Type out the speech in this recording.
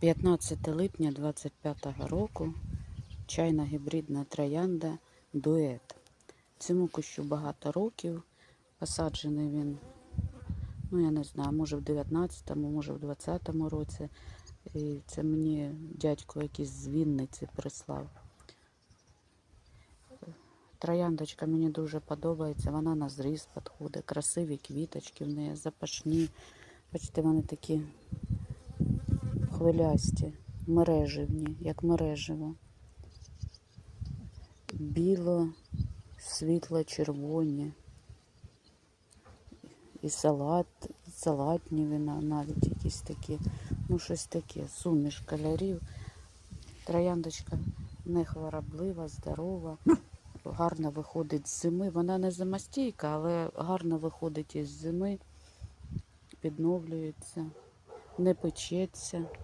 15 липня 25 року чайна гібридна троянда дует. Цьому кущу багато років. Посаджений він, ну я не знаю, може в 19-му, може в 20-му році. І це мені дядько якийсь з Вінниці прислав. Трояндочка мені дуже подобається, вона на зріз підходить, красиві квіточки в неї, запашні. Бачите, вони такі хвилясті, мереживні, як мереживо. Біло, світло-червоні. І салат, салатні вина, навіть якісь такі, ну щось таке, суміш кольорів. Трояндочка не хвороблива, здорова, гарно виходить з зими. Вона не зимостійка, але гарно виходить із зими, підновлюється, не печеться.